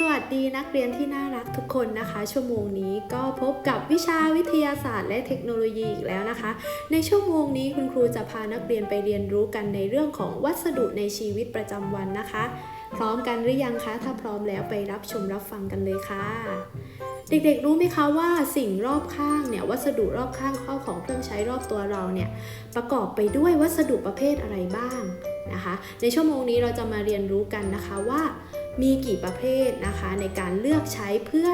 สวัสดีนักเรียนที่น่ารักทุกคนนะคะ ชั่วโมงนี้ก็พบกับวิชาวิทยาศาสตร์และเทคโนโลยีอีกแล้วนะคะ ในชั่วโมงนี้คุณครูจะพานักเรียนไปเรียนรู้กันในเรื่องของวัสดุในชีวิตประจำวันนะคะ พร้อมกันหรือยังคะ ถ้าพร้อมแล้วไปรับชมรับฟังกันเลยค่ะ เด็กๆรู้ไหมคะว่าสิ่งรอบข้างเนี่ยวัสดุรอบข้างข้าของเครื่องใช้รอบตัวเราเนี่ยประกอบไปด้วยวัสดุประเภทอะไรบ้างนะคะ ในชั่วโมงนี้เราจะมาเรียนรู้กันนะคะว่า มีกี่ประเภทนะคะในการเลือกใช้เพื่อ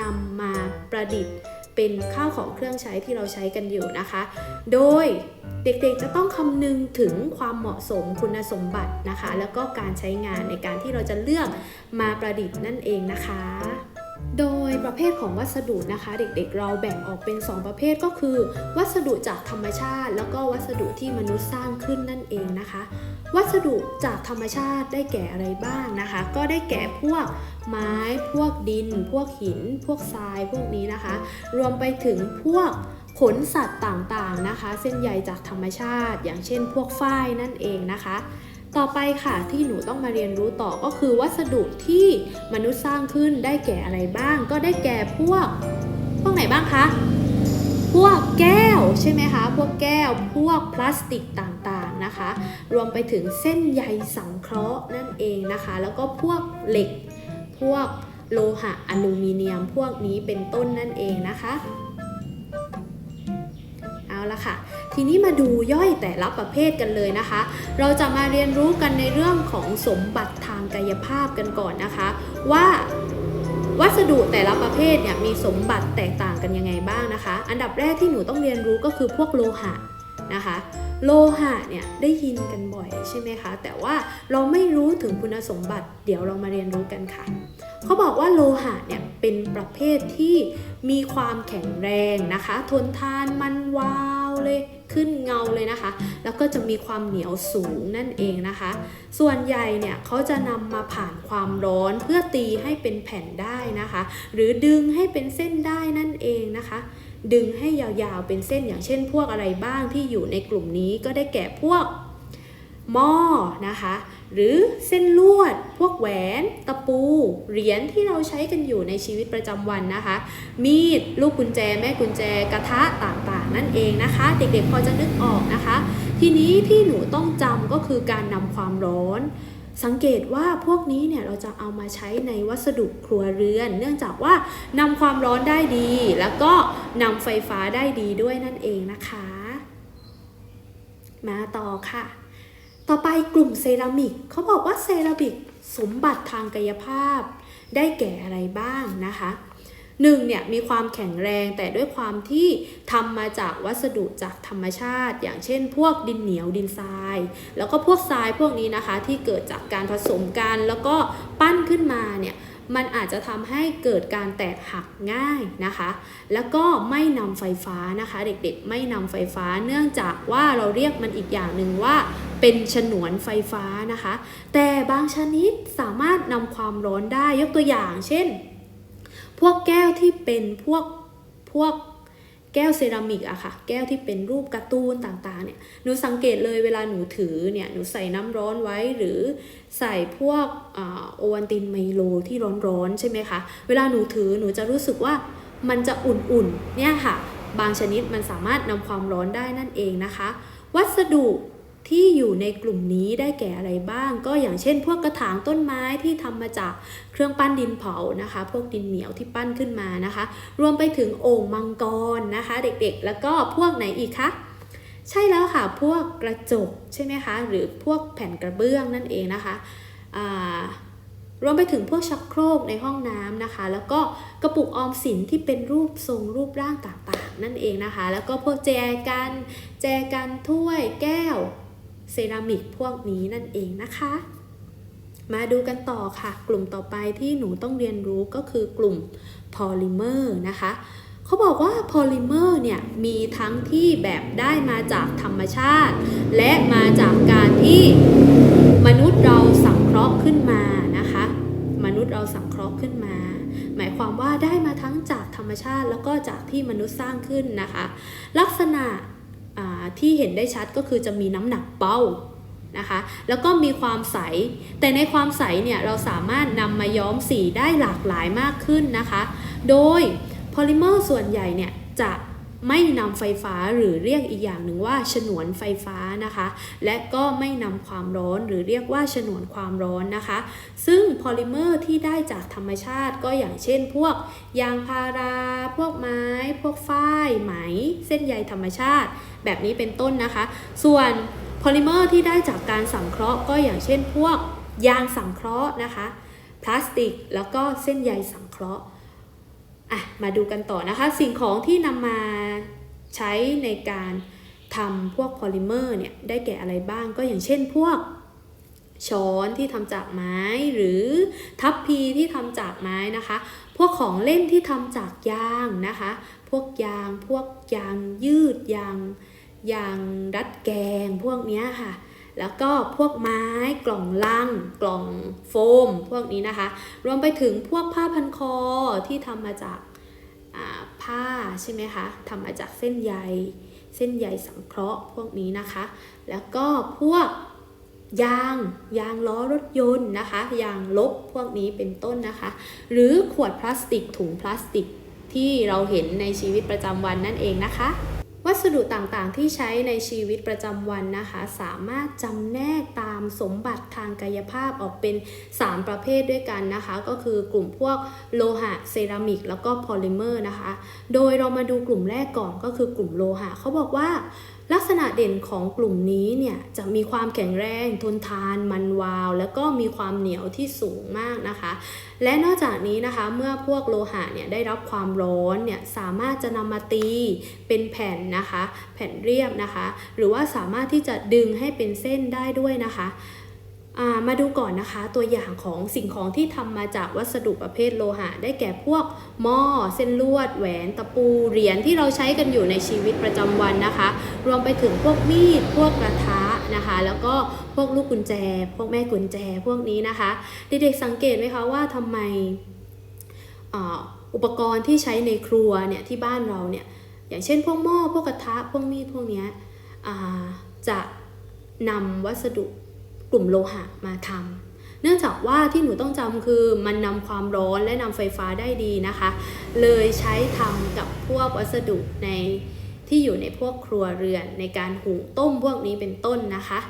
นำมาประดิษฐ์เป็นข้าวของเครื่องใช้ที่เราใช้กันอยู่นะคะ โดยเด็กๆจะต้องคำนึงถึงความเหมาะสมคุณสมบัตินะคะ แล้วก็การใช้งานในการที่เราจะเลือกมาประดิษฐ์นั่นเองนะคะ โดยประเภทของวัสดุนะคะ เด็กๆ เราแบ่งออกเป็น 2 ประเภทก็คือ วัสดุจากธรรมชาติ แล้วก็วัสดุที่มนุษย์สร้างขึ้นนั่นเองนะคะ วัสดุจากธรรมชาติได้แก่อะไรบ้างนะคะ ก็ได้แก่พวกไม้ พวกดิน พวกหิน พวกทราย พวกนี้นะคะ รวมไปถึงพวกขนสัตว์ต่างๆนะคะ เส้นใยจากธรรมชาติ อย่างเช่น พวกฝ้ายนั่นเองนะคะ ต่อไปค่ะที่หนูต้องมาเรียนรู้ต่อก็คือวัสดุที่มนุษย์สร้างขึ้นได้แก่อะไรบ้าง ก็ได้แก่พวก พวกไหนบ้างคะพวกแก้วใช่ไหมคะ พวกแก้ว พวกพลาสติกต่างๆ นะคะ รวมไปถึงเส้นใยสังเคราะห์นั่นเองนะคะ แล้วก็พวกเหล็ก พวกโลหะอลูมิเนียม พวกนี้เป็นต้นนั่นเองนะคะเอาละค่ะ ทีนี้มาดูย่อยแต่ละประเภทกันเลยนะคะ เราจะมาเรียนรู้กันในเรื่องของสมบัติทางกายภาพกันก่อนนะคะ ว่าวัสดุแต่ละประเภทเนี่ยมีสมบัติแตกต่างกันยังไงบ้างนะคะ อันดับแรกที่หนูต้องเรียนรู้ก็คือพวกโลหะนะคะ โลหะเนี่ยได้ยินกันบ่อยใช่ไหมคะ แต่ว่าเราไม่รู้ถึงคุณสมบัติ เดี๋ยวเรามาเรียนรู้กันค่ะ เขาบอกว่าโลหะเนี่ยเป็นประเภทที่มีความแข็งแรงนะคะ ทนทานมันวาวเลยขึ้นเงาเลยนะคะ แล้วก็จะมีความเหนียวสูงนั่นเองนะคะ ส่วนใหญ่เนี่ยเขาจะนำมาผ่านความร้อนเพื่อตีให้เป็นแผ่นได้นะคะ หรือดึงให้เป็นเส้นได้นั่นเองนะคะ ดึงให้ยาวๆเป็นเส้นอย่างเช่น พวกอะไรบ้างที่อยู่ในกลุ่มนี้ก็ได้แก่พวกหม้อนะคะ หรือเส้นลวด พวกแหวนตะปู เหรียญที่เราใช้กันอยู่ในชีวิตประจำวันนะคะ มีด ลูกกุญแจ แม่กุญแจ กระทะต่างๆ นั่นเองนะคะ เด็กๆพอจะนึกออกนะคะ ทีนี้ที่หนูต้องจำก็คือการนำความร้อน สังเกตว่าพวกนี้เนี่ยเราจะเอามาใช้ในวัสดุครัวเรือน เนื่องจากว่านำความร้อนได้ดี แล้วก็นำไฟฟ้าได้ดีด้วยนั่นเองนะคะ มาต่อค่ะ ต่อไปกลุ่มเซรามิกเขาบอกว่าเซรามิกสมบัติทางกายภาพ ได้แก่อะไรบ้างนะคะ หนึ่งเนี่ยมีความแข็งแรงแต่ด้วยความที่ทำมาจากวัสดุจากธรรมชาติ อย่างเช่น พวกดินเหนียวดินทราย แล้วก็พวกทรายพวกนี้นะคะที่เกิดจากการผสมกันแล้วก็ปั้นขึ้นมาเนี่ยมันอาจจะทำให้เกิดการแตกหักง่ายนะคะ แล้วก็ไม่นำไฟฟ้านะคะ เด็กๆ ไม่นำไฟฟ้าเนื่องจากว่าเราเรียกมันอีกอย่างหนึ่งว่าเป็นฉนวนไฟฟ้านะคะ แต่บางชนิดสามารถนำความร้อนได้ยกตัวอย่างเช่น พวกแก้วที่เป็นพวกพวกแก้วเซรามิกอะค่ะ แก้วที่เป็นรูปการ์ตูนต่างๆ เนี่ย หนูสังเกตเลยเวลาหนูถือเนี่ย หนูใส่น้ำร้อนไว้หรือใส่พวกโอวันตินไมโลที่ร้อนๆ ใช่ไหมคะ เวลาหนูถือหนูจะรู้สึกว่ามันจะอุ่นๆ เนี่ยค่ะ บางชนิดมันสามารถนำความร้อนได้นั่นเองนะคะ วัสดุ ที่อยู่ในกลุ่มนี้ได้แก่อะไรบ้าง ก็อย่างเช่น พวกกระถางต้นไม้ที่ทำมาจากเครื่องปั้นดินเผานะคะ พวกดินเหนียวที่ปั้นขึ้นมานะคะ รวมไปถึงโอ่งมังกรนะคะ เด็กๆ แล้วก็พวกไหนอีกคะใช่แล้วค่ะพวกกระจกใช่ไหมคะ หรือพวกแผ่นกระเบื้องนั่นเองนะคะรวมไปถึงพวกชักโครกในห้องน้ำนะคะ แล้วก็กระปุกออมสินที่เป็นรูปทรงรูปร่างต่างๆ นั่นเองนะคะ แล้วก็พวกแจกัน แจกันถ้วยแก้ว เซรามิกพวกนี้นั่นเองนะคะ มาดูกันต่อค่ะ กลุ่มต่อไปที่หนูต้องเรียนรู้ก็คือกลุ่มพอลิเมอร์นะคะเขาบอกว่าพอลิเมอร์เนี่ยมีทั้งที่แบบได้มาจากธรรมชาติ และมาจากการที่มนุษย์เราสังเคราะห์ขึ้นมานะคะ มนุษย์เราสังเคราะห์ขึ้นมา หมายความว่าได้มาทั้งจากธรรมชาติแล้วก็จากที่มนุษย์สร้างขึ้นนะคะ ลักษณะ ที่เห็นได้ชัดก็คือจะมีน้ำหนักเบานะคะ แล้วก็มีความใส แต่ในความใสเนี่ยเราสามารถนำมาย้อมสีได้หลากหลายมากขึ้นนะคะ โดยพอลิเมอร์ส่วนใหญ่เนี่ยจะ ไม่นำไฟฟ้าหรือเรียกอีกอย่างหนึ่งว่าฉนวนไฟฟ้านะคะ และก็ไม่นำความร้อนหรือเรียกว่าฉนวนความร้อนนะคะ ซึ่งพอลิเมอร์ที่ได้จากธรรมชาติก็อย่างเช่น พวกยางพารา พวกไม้ พวกฝ้ายไหม เส้นใยธรรมชาติ แบบนี้เป็นต้นนะคะ ส่วนพอลิเมอร์ที่ได้จากการสังเคราะห์ก็อย่างเช่น พวกยางสังเคราะห์นะคะ พลาสติก แล้วก็เส้นใยสังเคราะห์ อะมาดูกันต่อนะคะ สิ่งของที่นำมาใช้ในการทำพวกพอลิเมอร์เนี่ยได้แก่อะไรบ้างก็อย่างเช่นพวกช้อนที่ทำจากไม้หรือทัพพีที่ทำจากไม้นะคะ พวกของเล่นที่ทำจากยางนะคะ พวกยางพวกยางยืดยางยางรัดแกงพวกเนี้ยค่ะ แล้วก็พวกไม้กล่องลัง กล่องโฟม พวกนี้นะคะ รวมไปถึงพวกผ้าพันคอที่ทำมาจากผ้าใช่ไหมคะทำมาจากเส้นใย เส้นใยสังเคราะห์พวกนี้นะคะ แล้วก็พวกยางยางล้อรถยนต์นะคะ ยางลบพวกนี้เป็นต้นนะคะ หรือขวดพลาสติกถุงพลาสติกที่เราเห็นในชีวิตประจำวันนั่นเองนะคะ วัสดุต่างๆ ที่ใช้ในชีวิตประจำวันนะคะ สามารถจำแนกตามสมบัติทางกายภาพออกเป็น 3 ประเภทด้วยกันนะคะ ก็คือกลุ่มพวกโลหะเซรามิก แล้วก็พอลิเมอร์นะคะ โดยเรามาดูกลุ่มแรกก่อนก็คือกลุ่มโลหะเขาบอกว่า ลักษณะเด่นของกลุ่มนี้เนี่ยจะมีความแข็งแรงทนทานมันวาว แล้วก็มีความเหนียวที่สูงมากนะคะ และนอกจากนี้นะคะเมื่อพวกโลหะเนี่ยได้รับความร้อนเนี่ยสามารถจะนำมาตีเป็นแผ่นนะคะ แผ่นเรียบนะคะ หรือว่าสามารถที่จะดึงให้เป็นเส้นได้ด้วยนะคะ มาดูก่อนนะคะตัวอย่างของสิ่งของที่ทำมาจากวัสดุประเภทโลหะ ได้แก่พวกหม้อ เส้นลวด แหวนตะปูเหรียญที่เราใช้กันอยู่ในชีวิตประจำวันนะคะ รวมไปถึงพวกมีด พวกกระทะนะคะ แล้วก็พวกลูกกุญแจ พวกแม่กุญแจพวกนี้นะคะ เด็กๆสังเกตไหมคะว่าทำไมอุปกรณ์ที่ใช้ในครัวเนี่ยที่บ้านเราเนี่ยอย่างเช่นพวกหม้อพวกกระทะพวกมีดพวกนี้จะนำวัสดุ กลุ่มโลหะมาทำเนื่องจากว่าที่หนูต้องจำคือมันนำความร้อนและนำไฟฟ้าได้ดีนะคะ เลยใช้ทำกับพวกวัสดุในที่อยู่ในพวกครัวเรือนในการหุงต้มพวกนี้เป็นต้นนะคะ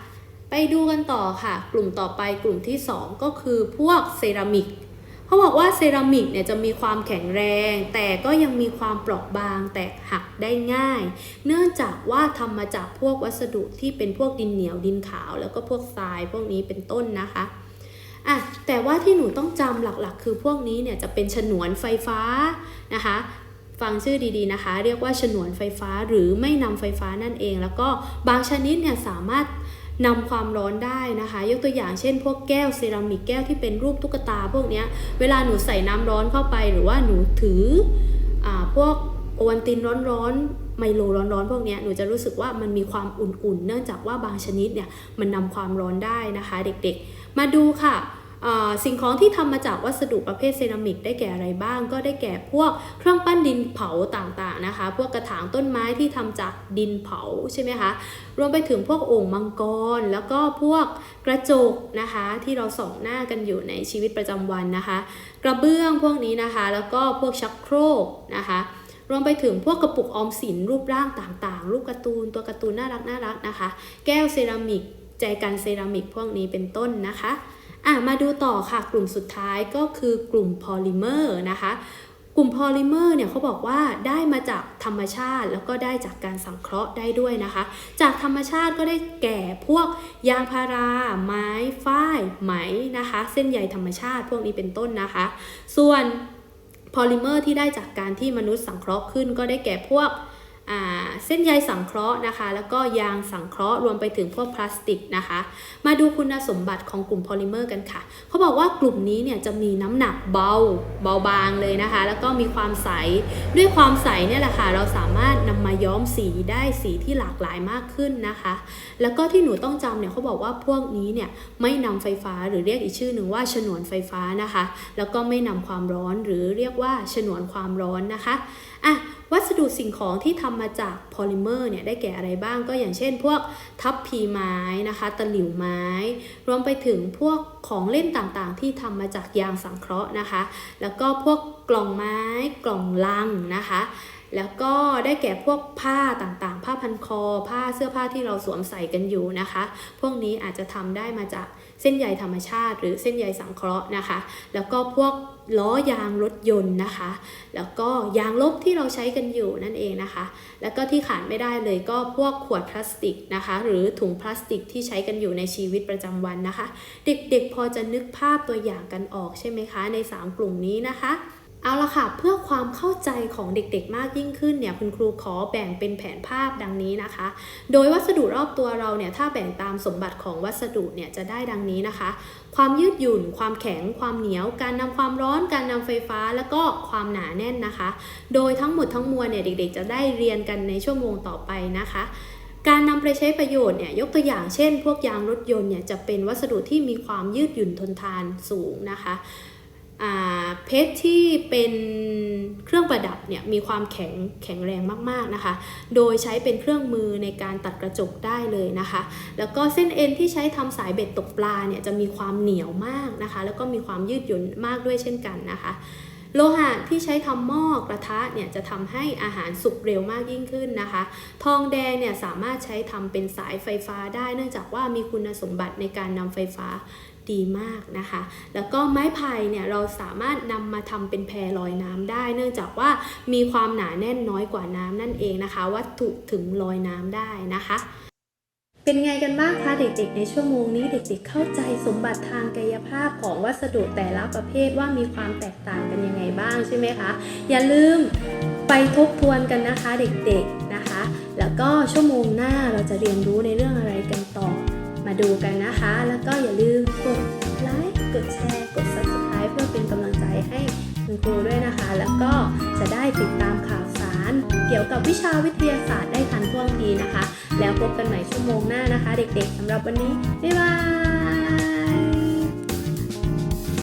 ไปดูกันต่อค่ะ กลุ่มต่อไปกลุ่มที่ 2 ก็คือพวกเซรามิก เขาบอกว่าเซรามิกเนี่ยจะมีความแข็งแรง แต่ก็ยังมีความเปราะบางแตกหักได้ง่าย เนื่องจากว่าทำมาจากพวกวัสดุที่เป็นพวกดินเหนียวดินขาว แล้วก็พวกทรายพวกนี้เป็นต้นนะคะอะแต่ว่าที่หนูต้องจำหลักๆ คือพวกนี้เนี่ยจะเป็นฉนวนไฟฟ้านะคะฟังชื่อดีๆนะคะ เรียกว่าฉนวนไฟฟ้าหรือไม่นำไฟฟ้านั่นเอง แล้วก็บางชนิดเนี่ยสามารถ นำความร้อนได้นะคะ ยกตัวอย่างเช่น พวกแก้วเซรามิกแก้วที่เป็นรูปตุ๊กตาพวกเนี้ยเวลาหนูใส่น้ำร้อนเข้าไปหรือว่าหนูถืออ่าพวกโอวัลตินร้อนๆไมโลร้อนๆ พวกเนี้ยหนูจะรู้สึกว่ามันมีความอุ่นๆ เนื่องจากว่าบางชนิดเนี่ยมันนำความร้อนได้นะคะ เด็กๆ มาดูค่ะ สิ่งของที่ทำมาจากวัสดุประเภทเซรามิกได้แก่อะไรบ้าง ก็ได้แก่พวกเครื่องปั้นดินเผาต่างๆนะคะ พวกกระถางต้นไม้ที่ทำจากดินเผาใช่ไหมคะ รวมไปถึงพวกโอ่งมังกร แล้วก็พวกกระจกนะคะ ที่เราส่องหน้ากันอยู่ในชีวิตประจำวันนะคะ กระเบื้องพวกนี้นะคะ แล้วก็พวกชักโครกนะคะรวมไปถึงพวกกระปุกออมสินรูปร่างต่างๆ รูปการ์ตูนตัวการ์ตูนน่ารักน่ารักนะคะ แก้วเซรามิก ใจกันเซรามิกพวกนี้เป็นต้นนะคะ อะมาดูต่อค่ะกลุ่มสุดท้ายก็คือกลุ่มพอลิเมอร์นะคะกลุ่มพอลิเมอร์เนี่ยเขาบอกว่าได้มาจากธรรมชาติ แล้วก็ได้จากการสังเคราะห์ได้ด้วยนะคะ จากธรรมชาติก็ได้แก่พวกยางพารา ไม้ฝ้ายไหมนะคะ เส้นใยธรรมชาติพวกนี้เป็นต้นนะคะ ส่วนพอลิเมอร์ที่ได้จากการที่มนุษย์สังเคราะห์ขึ้นก็ได้แก่พวก เส้นใยสังเคราะห์นะคะ แล้วก็ยางสังเคราะห์รวมไปถึงพวกพลาสติกนะคะ มาดูคุณสมบัติของกลุ่มโพลิเมอร์กันค่ะ เขาบอกว่ากลุ่มนี้เนี่ยจะมีน้ำหนักเบาเบาบางเลยนะคะ แล้วก็มีความใส ด้วยความใสเนี่ยแหละค่ะ เราสามารถนำมาย้อมสีได้สีที่หลากหลายมากขึ้นนะคะ แล้วก็ที่หนูต้องจำเนี่ยเขาบอกว่าพวกนี้เนี่ยไม่นำไฟฟ้าหรือเรียกอีกชื่อหนึ่งว่าฉนวนไฟฟ้านะคะ แล้วก็ไม่นำความร้อนหรือเรียกว่าฉนวนความร้อนนะคะอะ วัสดุสิ่งของที่ทำมาจากโพลิเมอร์เนี่ยได้แก่อะไรบ้างก็อย่างเช่น พวกทับพีไม้นะคะ ตะหลิวไม้ รวมไปถึงพวกของเล่นต่างๆ ที่ทำมาจากยางสังเคราะห์นะคะ แล้วก็พวกกล่องไม้กล่องลังนะคะแล้วก็ได้แก่พวกผ้าต่างๆ ผ้าพันคอ ผ้าเสื้อผ้าที่เราสวมใส่กันอยู่นะคะ พวกนี้อาจจะทำได้มาจาก เส้นใยธรรมชาติ หรือเส้นใยสังเคราะห์นะคะ แล้วก็พวกล้อยางรถยนต์นะคะ แล้วก็ยางลบที่เราใช้กันอยู่นั่นเองนะคะ แล้วก็ที่ขาดไม่ได้เลยก็พวกขวดพลาสติกนะคะ หรือถุงพลาสติกที่ใช้กันอยู่ในชีวิตประจำวันนะคะ เด็กๆพอจะนึกภาพตัวอย่างกันออกใช่ไหมคะ ใน 3 กลุ่มนี้นะคะ เอาละค่ะ เพื่อความเข้าใจของเด็กๆมากยิ่งขึ้นเนี่ยคุณครูขอแบ่งเป็นแผนภาพดังนี้นะคะ โดยวัสดุรอบตัวเราเนี่ยถ้าแบ่งตามสมบัติของวัสดุเนี่ยจะได้ดังนี้นะคะ ความยืดหยุ่น ความแข็ง ความเหนียว การนำความร้อน การนำไฟฟ้า แล้วก็ความหนาแน่นนะคะ โดยทั้งหมดทั้งมวลเนี่ยเด็กๆ จะได้เรียนกันในชั่วโมงต่อไปนะคะการนำไปใช้ประโยชน์เนี่ยยกตัวอย่างเช่น พวกยางรถยนต์เนี่ยจะเป็นวัสดุที่มีความยืดหยุ่นทนทานสูงนะคะ เพชรที่เป็นเครื่องประดับเนี่ยมีความแข็งแข็งแรงมากๆนะคะ โดยใช้เป็นเครื่องมือในการตัดกระจกได้เลยนะคะ แล้วก็เส้นเอ็นที่ใช้ทำสายเบ็ดตกปลาเนี่ยจะมีความเหนียวมากนะคะ แล้วก็มีความยืดหยุ่นมากด้วยเช่นกันนะคะ โลหะที่ใช้ทำหม้อกระทะเนี่ยจะทำให้อาหารสุกเร็วมากยิ่งขึ้นนะคะ ทองแดงเนี่ยสามารถใช้ทำเป็นสายไฟฟ้าได้ เนื่องจากว่ามีคุณสมบัติในการนำไฟฟ้า ดีมากนะคะ แล้วก็ไม้ไผ่เนี่ยเราสามารถนำมาทำเป็นแพรลอยน้ำได้ เนื่องจากว่ามีความหนาแน่นน้อยกว่าน้ำนั่นเองนะคะ วัตถุถึงลอยน้ำได้นะคะ เป็นไงกันบ้างคะเด็กๆ ในชั่วโมงนี้เด็กๆ เข้าใจสมบัติทางกายภาพของวัสดุแต่ละประเภทว่ามีความแตกต่างกันยังไงบ้างใช่ไหมคะ อย่าลืมไปทบทวนกันนะคะเด็กๆนะคะ แล้วก็ชั่วโมงหน้าเราจะเรียนรู้ในเรื่องอะไรกัน มาดูกันนะคะ แล้วก็อย่าลืมกดไลค์ กดแชร์ กด subscribe เพื่อเป็นกำลังใจให้คุณครูด้วยนะคะ แล้วก็จะได้ติดตามข่าวสาร เกี่ยวกับวิชาวิทยาศาสตร์ได้ทันท่วงทีนะคะ แล้วพบกันใหม่ชั่วโมงหน้านะคะ เด็กๆสำหรับวันนี้ บ๊ายบาย